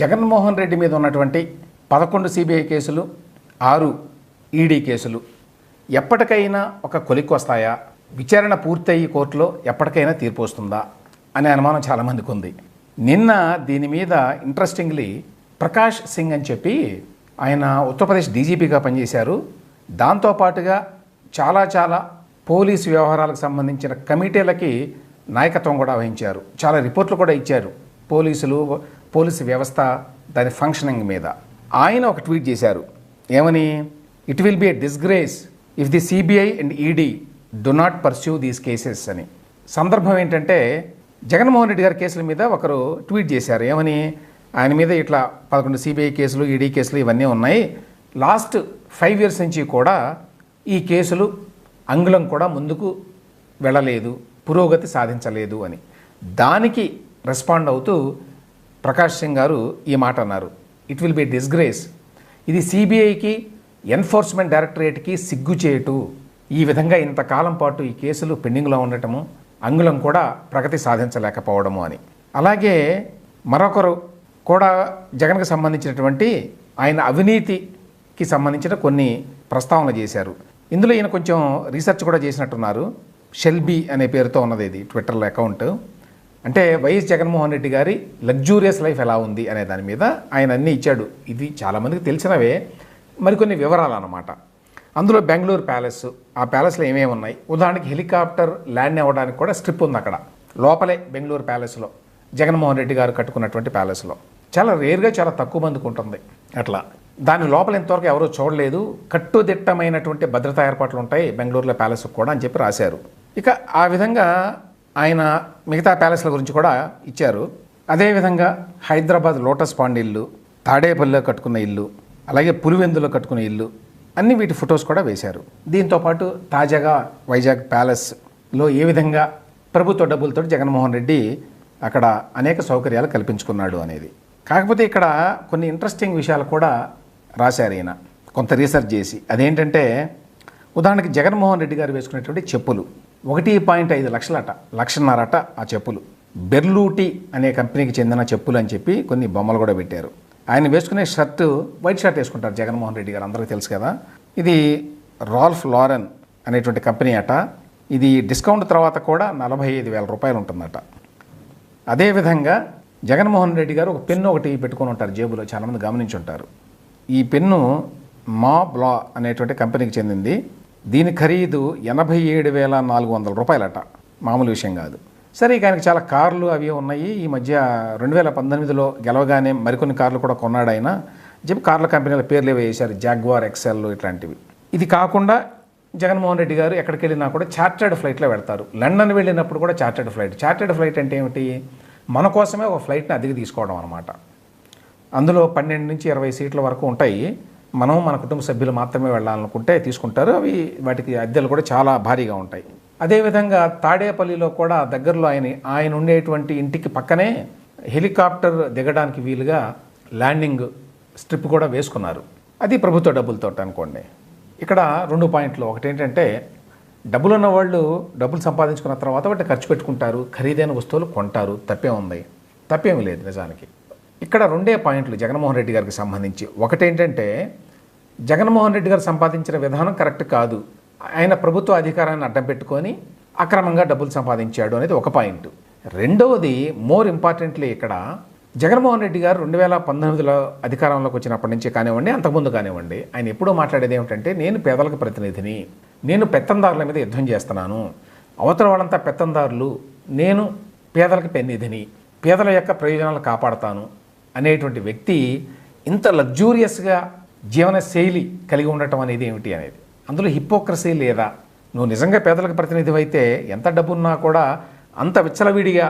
జగన్మోహన్ రెడ్డి మీద ఉన్నటువంటి పదకొండు సిబిఐ కేసులు ఆరు ఈడీ కేసులు ఎప్పటికైనా ఒక కొలిక్కి వస్తాయా? విచారణ పూర్తయి కోర్టులో ఎప్పటికైనా తీర్పు వస్తుందా? అనే అనుమానం చాలామందికి ఉంది. నిన్న దీని మీద ఇంట్రెస్టింగ్లీ ప్రకాష్ సింగ్ అని చెప్పి ఆయన ఉత్తరప్రదేశ్ డీజీపీగా పనిచేశారు. దాంతోపాటుగా చాలా చాలా పోలీసు వ్యవహారాలకు సంబంధించిన కమిటీలకి నాయకత్వం కూడా వహించారు. చాలా రిపోర్ట్లు కూడా ఇచ్చారు. పోలీసులు పోలీసు వ్యవస్థ దాని ఫంక్షనింగ్ మీద. ఆయన ఒక ట్వీట్ చేశారు. ఏమని? It will be a disgrace if the CBI and ED do not pursue these cases అని. సందర్భం ఏంటంటే జగన్మోహన్ రెడ్డి గారి కేసుల మీద ఒకరు ట్వీట్ చేశారు. ఏమని? ఆయన మీద ఇట్లా పదకొండు సిబిఐ కేసులు ఈడీ కేసులు ఇవన్నీ ఉన్నాయి. లాస్ట్ ఫైవ్ ఇయర్స్ నుంచి కూడా ఈ కేసులు అంగుళం కూడా ముందుకు వెళ్ళలేదు పురోగతి సాధించలేదు అని. దానికి రెస్పాండ్ అవుతూ ప్రకాష్ సింగ్ గారు ఈ మాట అన్నారు. ఇట్ విల్ బి డిస్గ్రేస్ ఇది సిబిఐకి ఎన్ఫోర్స్మెంట్ డైరెక్టరేట్కి సిగ్గు చేయటు ఈ విధంగా ఇంతకాలం పాటు ఈ కేసులు పెండింగ్లో ఉండటము అంగుళం కూడా ప్రగతి సాధించలేకపోవడము అని. అలాగే మరొకరు కూడా జగన్కి సంబంధించినటువంటి ఆయన అవినీతికి సంబంధించిన కొన్ని ప్రస్తావన చేశారు. ఇందులో ఈయన కొంచెం రీసెర్చ్ కూడా చేసినట్టున్నారు. షెల్బీ అనే పేరుతో ఉన్నది ఇది ట్విట్టర్లో అకౌంట్ అంటే వైఎస్ జగన్మోహన్ రెడ్డి గారి లగ్జూరియస్ లైఫ్ ఎలా ఉంది అనే దాని మీద ఆయన అన్నీ ఇచ్చాడు. ఇది చాలామందికి తెలిసినవే. మరికొన్ని వివరాలు అన్నమాట అందులో బెంగళూరు ప్యాలెస్ ఆ ప్యాలెస్లో ఏమేమి ఉన్నాయి? ఉదాహరణకి హెలికాప్టర్ ల్యాండ్ అవ్వడానికి కూడా స్ట్రిప్ ఉంది అక్కడ. లోపలే బెంగళూరు ప్యాలెస్లో జగన్మోహన్ రెడ్డి గారు కట్టుకున్నటువంటి ప్యాలెస్లో. చాలా రేర్గా చాలా తక్కువ మందికి ఉంటుంది. అట్లా. దాని లోపల ఇంతవరకు ఎవరూ చూడలేదు. కట్టుదిట్టమైనటువంటి భద్రతా ఏర్పాట్లు ఉంటాయి బెంగళూరులో ప్యాలెస్ కూడా అని చెప్పి రాశారు. ఇక ఆ విధంగా ఆయన మిగతా ప్యాలెస్ల గురించి కూడా ఇచ్చారు. అదేవిధంగా హైదరాబాద్ లోటస్ పాండ్ ఇల్లు తాడేపల్లిలో కట్టుకున్న ఇల్లు అలాగే పులివెందులో కట్టుకున్న ఇల్లు అన్ని వీటి ఫొటోస్ కూడా వేశారు. దీంతోపాటు తాజాగా వైజాగ్ ప్యాలెస్లో ఏ విధంగా ప్రభుత్వ డబ్బులతో జగన్మోహన్ రెడ్డి అక్కడ అనేక సౌకర్యాలు కల్పించుకున్నాడు అనేది. కాకపోతే ఇక్కడ కొన్ని ఇంట్రెస్టింగ్ విషయాలు కూడా రాశారు ఈయన. కొంత రీసెర్చ్ చేసి. అదేంటంటే ఉదాహరణకి జగన్మోహన్ రెడ్డి గారు వేసుకునేటువంటి చెప్పులు. ఒకటి పాయింట్ ఐదు లక్షలట లక్షన్నరట ఆ చెప్పులు. బెర్లూటి అనే కంపెనీకి చెందిన చెప్పులు అని చెప్పి కొన్ని బొమ్మలు కూడా పెట్టారు. ఆయన వేసుకునే షర్టు వైట్ షర్ట్ వేసుకుంటారు జగన్మోహన్ రెడ్డి గారు అందరికీ తెలుసు కదా. ఇది రాల్ఫ్ లారెన్ అనేటువంటి కంపెనీ అట. ఇది డిస్కౌంట్ తర్వాత కూడా నలభై ఐదు వేల రూపాయలు ఉంటుందట. అదేవిధంగా జగన్మోహన్ రెడ్డి గారు ఒక పెన్ను ఒకటి పెట్టుకొని ఉంటారు జేబులో చాలామంది గమనించి ఉంటారు. ఈ పెన్ను మా బ్లా అనేటువంటి కంపెనీకి చెందింది. దీని ఖరీదు ఎనభై ఏడు వేల నాలుగు వందల రూపాయలట. మామూలు విషయం కాదు. సరే ఇక ఆయనకు చాలా కార్లు అవి ఉన్నాయి. ఈ మధ్య రెండు వేల పంతొమ్మిదిలో గెలవగానే మరికొన్ని కార్లు కూడా కొన్నాడు ఆయన చెప్పి కార్ల కంపెనీల పేర్లు వేశారు. జాగ్వార్ ఎక్సెల్ ఇట్లాంటివి. ఇది కాకుండా జగన్మోహన్ రెడ్డి గారు ఎక్కడికి వెళ్ళినా కూడా చార్టర్డ్ ఫ్లైట్లో పెడతారు. లండన్ వెళ్ళినప్పుడు కూడా చార్టర్డ్ ఫ్లైట్. చార్టర్డ్ ఫ్లైట్ అంటే ఏమిటి? మన కోసమే ఒక ఫ్లైట్ని అద్దెకి తీసుకోవడం అనమాట అందులో పన్నెండు నుంచి ఇరవై సీట్ల వరకు ఉంటాయి. మనం మన కుటుంబ సభ్యులు మాత్రమే వెళ్ళాలనుకుంటే తీసుకుంటారు. అవి వాటికి అద్దెలు కూడా చాలా భారీగా ఉంటాయి. అదేవిధంగా తాడేపల్లిలో కూడా దగ్గరలో ఆయన ఆయన ఉండేటువంటి ఇంటికి పక్కనే హెలికాప్టర్ దిగడానికి వీలుగా ల్యాండింగ్ స్ట్రిప్ కూడా వేసుకున్నారు. అది ప్రభుత్వ డబ్బులతో అనుకోండి. ఇక్కడ రెండు పాయింట్లు. ఒకటి ఏంటంటే డబ్బులు ఉన్న వాళ్ళు డబ్బులు సంపాదించుకున్న తర్వాత వాటిని ఖర్చు పెట్టుకుంటారు. ఖరీదైన వస్తువులు కొంటారు. తప్పేం ఉంది. తప్పేమీ లేదు నిజానికి. ఇక్కడ రెండే పాయింట్లు జగన్మోహన్ రెడ్డి గారికి సంబంధించి. ఒకటేంటంటే జగన్మోహన్ రెడ్డి గారు సంపాదించిన విధానం కరెక్ట్ కాదు. ఆయన ప్రభుత్వ అధికారాన్ని అడ్డం పెట్టుకొని అక్రమంగా డబ్బులు సంపాదించాడు అనేది ఒక పాయింట్. రెండవది మోర్ ఇంపార్టెంట్లీ ఇక్కడ జగన్మోహన్ రెడ్డి గారు రెండు వేల పంతొమ్మిదిలో అధికారంలోకి వచ్చినప్పటి నుంచి కానివ్వండి అంతకుముందు కానివ్వండి ఆయన ఎప్పుడూ మాట్లాడేది ఏమిటంటే నేను పేదలకు ప్రతినిధిని నేను పెత్తందారుల మీద యుద్ధం చేస్తున్నాను. అవతల వాళ్ళంతా పెత్తందారులు నేను పేదలకు పెన్నిధిని పేదల యొక్క ప్రయోజనాలు కాపాడతాను. అనేటువంటి వ్యక్తి ఇంత లగ్జూరియస్గా జీవన శైలి కలిగి ఉండటం అనేది ఏమిటి అనేది. అందులో హిపోక్రసీ లేదా నువ్వు నిజంగా పేదలకు ప్రతినిధి అయితే ఎంత డబ్బున్నా కూడా అంత విచ్చలవిడిగా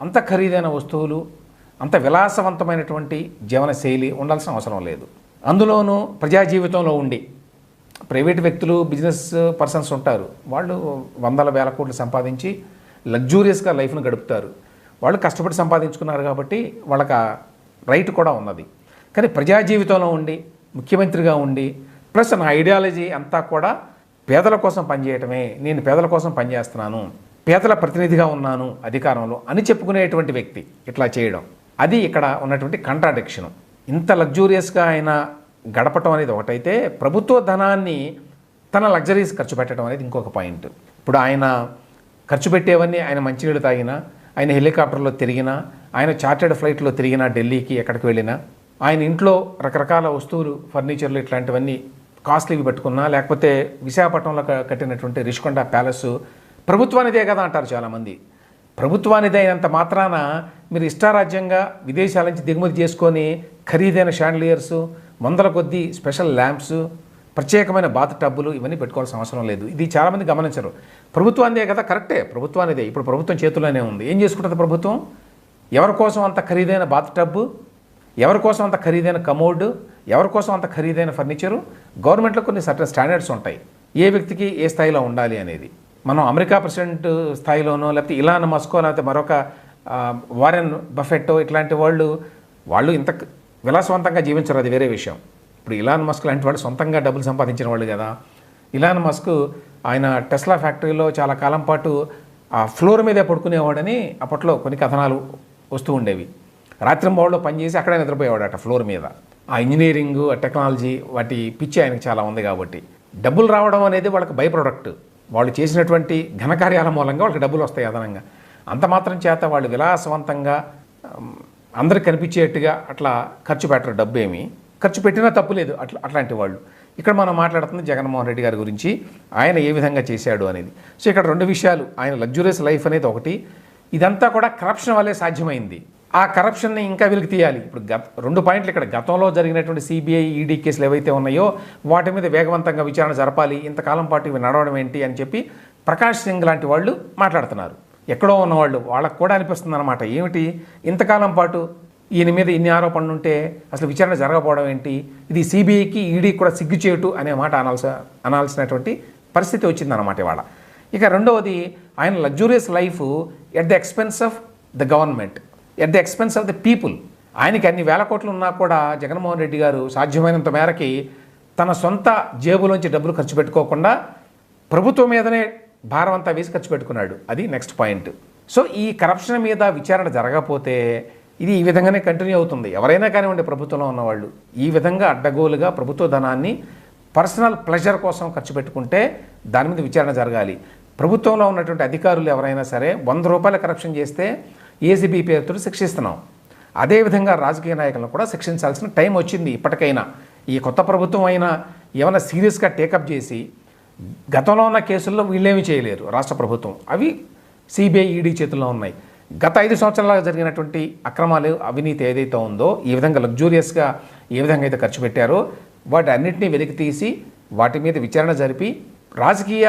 అంత ఖరీదైన వస్తువులు అంత విలాసవంతమైనటువంటి జీవన శైలి ఉండాల్సిన అవసరం లేదు. అందులోనూ ప్రజా జీవితంలో ఉండి ప్రైవేట్ వ్యక్తులు బిజినెస్ పర్సన్స్ ఉంటారు. వాళ్ళు వందల వేల కోట్లు సంపాదించి లగ్జూరియస్గా లైఫ్ను గడుపుతారు. వాళ్ళు కష్టపడి సంపాదించుకున్నారు కాబట్టి వాళ్ళకి రైట్ కూడా ఉన్నది. కానీ ప్రజా జీవితంలో ఉండి ముఖ్యమంత్రిగా ఉండి ప్లస్ నా ఐడియాలజీ అంతా కూడా పేదల కోసం పనిచేయటమే నేను పేదల కోసం పనిచేస్తున్నాను పేదల ప్రతినిధిగా ఉన్నాను అధికారంలో అని చెప్పుకునేటువంటి వ్యక్తి ఇట్లా చేయడం. అది ఇక్కడ ఉన్నటువంటి కంట్రాడిక్షన్ ఇంత లగ్జూరియస్గా ఆయన గడపటం అనేది ఒకటైతే ప్రభుత్వ ధనాన్ని తన లగ్జరీస్ ఖర్చు పెట్టడం అనేది ఇంకొక పాయింట్ ఇప్పుడు ఆయన ఖర్చు పెట్టేవన్నీ ఆయన మంచినీళ్ళు తాగినా ఆయన హెలికాప్టర్లో తిరిగినా ఆయన చార్టెడ్ ఫ్లైట్లో తిరిగినా ఢిల్లీకి ఎక్కడికి వెళ్ళినా ఆయన ఇంట్లో రకరకాల వస్తువులు ఫర్నిచర్లు ఇట్లాంటివన్నీ కాస్ట్లీవి పెట్టుకున్నా లేకపోతే విశాఖపట్నంలో కట్టినటువంటి రిషికొండ ప్యాలెస్ ప్రభుత్వానిదే కదా అంటారు చాలామంది. ప్రభుత్వానిదే అయినంత మాత్రాన మీరు ఇష్టారాజ్యంగా విదేశాల నుంచి దిగుమతి చేసుకొని ఖరీదైన షాండ్లియర్స్ వందల కొద్దీ స్పెషల్ ల్యాంప్స్ ప్రత్యేకమైన బాత్ టబ్బులు ఇవన్నీ పెట్టుకోవాల్సిన అవసరం లేదు. ఇది చాలామంది గమనించరు. ప్రభుత్వానిదే కదా కరెక్టే. ప్రభుత్వానిదే. ఇప్పుడు ప్రభుత్వం చేతుల్లోనే ఉంది. ఏం చేసుకుంటుంది ప్రభుత్వం? ఎవరి కోసం అంత ఖరీదైన బాత్ టబ్బు? ఎవరి కోసం అంత ఖరీదైన కమోడ్? ఎవరి కోసం అంత ఖరీదైన ఫర్నిచరు? గవర్నమెంట్లో కొన్ని సర్టన్ స్టాండర్డ్స్ ఉంటాయి. ఏ వ్యక్తికి ఏ స్థాయిలో ఉండాలి అనేది. మనం అమెరికా ప్రెసిడెంట్ స్థాయిలోనో లేకపోతే ఇలాన్ మస్కో లేకపోతే మరొక వారెన్ బఫెట్టో ఇట్లాంటి వాళ్ళు వాళ్ళు ఇంత విలాసవంతంగా జీవించరు. అది వేరే విషయం. ఇప్పుడు ఇలాన్ మస్క్ లాంటి వాళ్ళు సొంతంగా డబ్బులు సంపాదించిన వాళ్ళు కదా. ఇలాన్ మస్క్ ఆయన టెస్లా ఫ్యాక్టరీలో చాలా కాలం పాటు ఆ ఫ్లోర్ మీదే పడుకునేవాడని అప్పట్లో కొన్ని కథనాలు వస్తూ ఉండేవి. రాత్రింబౌళ్ళు పనిచేసి అక్కడే నిద్రపోయేవాడట ఫ్లోర్ మీద. ఆ ఇంజనీరింగ్ ఆ టెక్నాలజీ వాటి పిచ్చి ఆయనకి చాలా ఉంది కాబట్టి. డబ్బులు రావడం అనేది వాళ్ళకి బై ప్రొడక్ట్. వాళ్ళు చేసినటువంటి ఘనకార్యాల మూలంగా వాళ్ళకి డబ్బులు వస్తాయి అదనంగా. అంత మాత్రం చేత వాళ్ళు విలాసవంతంగా అందరికి కనిపించేట్టుగా అట్లా ఖర్చు పెట్టరు డబ్బు ఏమి ఖర్చు పెట్టినా తప్పు లేదు అట్లా అట్లాంటి వాళ్ళు. ఇక్కడ మనం మాట్లాడుతుంది జగన్మోహన్ రెడ్డి గారి గురించి. ఆయన ఏ విధంగా చేశాడు అనేది. సో ఇక్కడ రెండు విషయాలు. ఆయన లగ్జూరియస్ లైఫ్ అనేది ఒకటి. ఇదంతా కూడా కరప్షన్ వల్లే సాధ్యమైంది. ఆ కరప్షన్ని ఇంకా వెలికి తీయాలి. ఇప్పుడు గత రెండు పాయింట్లు ఇక్కడ. గతంలో జరిగినటువంటి సిబిఐ ఈడీ కేసులు ఏవైతే ఉన్నాయో వాటి మీద వేగవంతంగా విచారణ జరపాలి. ఇంతకాలం పాటు ఇవి నడవడం ఏంటి అని చెప్పి ప్రకాష్ సింగ్ లాంటి వాళ్ళు మాట్లాడుతున్నారు. ఎక్కడో ఉన్నవాళ్ళు వాళ్ళకు కూడా అనిపిస్తుంది అనమాట ఏమిటి ఇంతకాలం పాటు ఈయన మీద ఇన్ని ఆరోపణలు ఉంటే అసలు విచారణ జరగకపోవడం ఏంటి? ఇది సిబిఐకి ఈడీకి కూడా సిగ్గుచేటు అనే మాట అనాల్సి అనాల్సినటువంటి పరిస్థితి వచ్చిందన్నమాట ఇవాళ. ఇక రెండవది ఆయన luxurious life at the expense of the government at the expense of the people ఆయనకి అన్ని వేల కోట్లు ఉన్నా కూడా జగన్మోహన్ రెడ్డి గారు సాధ్యమైనంత మేరకి తన సొంత జేబులోంచి డబ్బులు ఖర్చు పెట్టుకోకుండా ప్రభుత్వం మీదనే భారం అంతా వేసి ఖర్చు పెట్టుకున్నాడు. అది నెక్స్ట్ పాయింట్ సో ఈ కరప్షన్ మీద విచారణ జరగకపోతే ఇది ఈ విధంగానే కంటిన్యూ అవుతుంది. ఎవరైనా కానివ్వండి ప్రభుత్వంలో ఉన్నవాళ్ళు ఈ విధంగా అడ్డగోలుగా ప్రభుత్వ ధనాన్ని పర్సనల్ ప్లెజర్ కోసం ఖర్చు పెట్టుకుంటే దాని మీద విచారణ జరగాలి. ప్రభుత్వంలో ఉన్నటువంటి అధికారులు ఎవరైనా సరే వంద రూపాయల కరప్షన్ చేస్తే ఏసీబీ పేరుతో శిక్షిస్తున్నాం. అదేవిధంగా రాజకీయ నాయకులను కూడా శిక్షించాల్సిన టైం వచ్చింది ఇప్పటికైనా. ఈ కొత్త ప్రభుత్వం అయినా ఏమైనా సీరియస్గా టేకప్ చేసి గతంలో ఉన్న కేసుల్లో వీళ్ళేమీ చేయలేరు రాష్ట్ర ప్రభుత్వం. అవి సిబిఐ ఈడీ చేతుల్లో ఉన్నాయి. గత ఐదు సంవత్సరాలుగా జరిగినటువంటి అక్రమాలు అవినీతి ఏదైతే ఉందో ఈ విధంగా లగ్జూరియస్గా ఏ విధంగా అయితే ఖర్చు పెట్టారో వాటి అన్నింటినీ వెలికి తీసి వాటి మీద విచారణ జరిపి రాజకీయ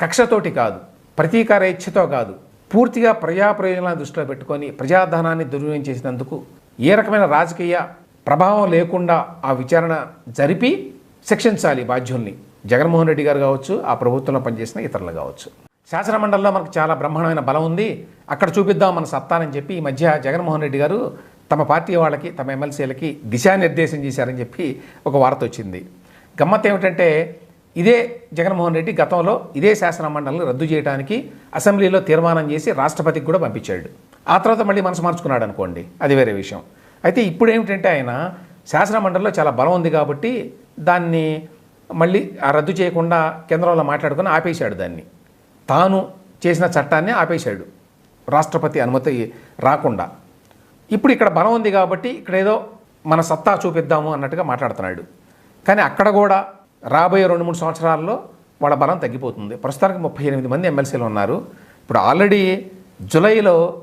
కక్షతోటి కాదు ప్రతీకార ఇచ్ఛతో కాదు పూర్తిగా ప్రజా ప్రయోజనాలను దృష్టిలో పెట్టుకొని ప్రజాధనాన్ని దుర్వినియోగం చేసినందుకు ఏ రకమైన రాజకీయ ప్రభావం లేకుండా ఆ విచారణ జరిపి శిక్షించాలి బాధ్యుల్ని. జగన్మోహన్ రెడ్డి గారు కావచ్చు ఆ ప్రభుత్వంలో పనిచేసిన ఇతరులు కావచ్చు. శాసనమండలిలో మనకు చాలా బ్రహ్మాండమైన బలం ఉంది. అక్కడ చూపిద్దాం మన సత్తానని చెప్పి ఈ మధ్య జగన్మోహన్ రెడ్డి గారు తమ పార్టీ వాళ్ళకి తమ ఎమ్మెల్సీలకి దిశానిర్దేశం చేశారని చెప్పి ఒక వార్త వచ్చింది. గమ్మత్ ఏమిటంటే ఇదే జగన్మోహన్ రెడ్డి గతంలో ఇదే శాసన మండలిని రద్దు చేయడానికి అసెంబ్లీలో తీర్మానం చేసి రాష్ట్రపతికి కూడా పంపించాడు. ఆ తర్వాత మళ్ళీ మనసు మార్చుకున్నాడు అనుకోండి. అది వేరే విషయం. అయితే ఇప్పుడు ఏమిటంటే ఆయన శాసన మండలిలో చాలా బలం ఉంది కాబట్టి దాన్ని మళ్ళీ రద్దు చేయకుండా కేంద్రంలో మాట్లాడుకుని ఆపేశాడు దాన్ని. తాను చేసిన చట్టాన్ని ఆపేశాడు. రాష్ట్రపతి అనుమతి రాకుండా. ఇప్పుడు ఇక్కడ బలం ఉంది కాబట్టి ఇక్కడ ఏదో మన సత్తా చూపిద్దాము అన్నట్టుగా మాట్లాడుతున్నాడు. కానీ అక్కడ కూడా రాబోయే రెండు మూడు సంవత్సరాల్లో వాళ్ళ బలం తగ్గిపోతుంది. ప్రస్తుతానికి ముప్పై ఎనిమిది మంది ఎమ్మెల్సీలు ఉన్నారు. ఇప్పుడు ఆల్రెడీ జూలైలో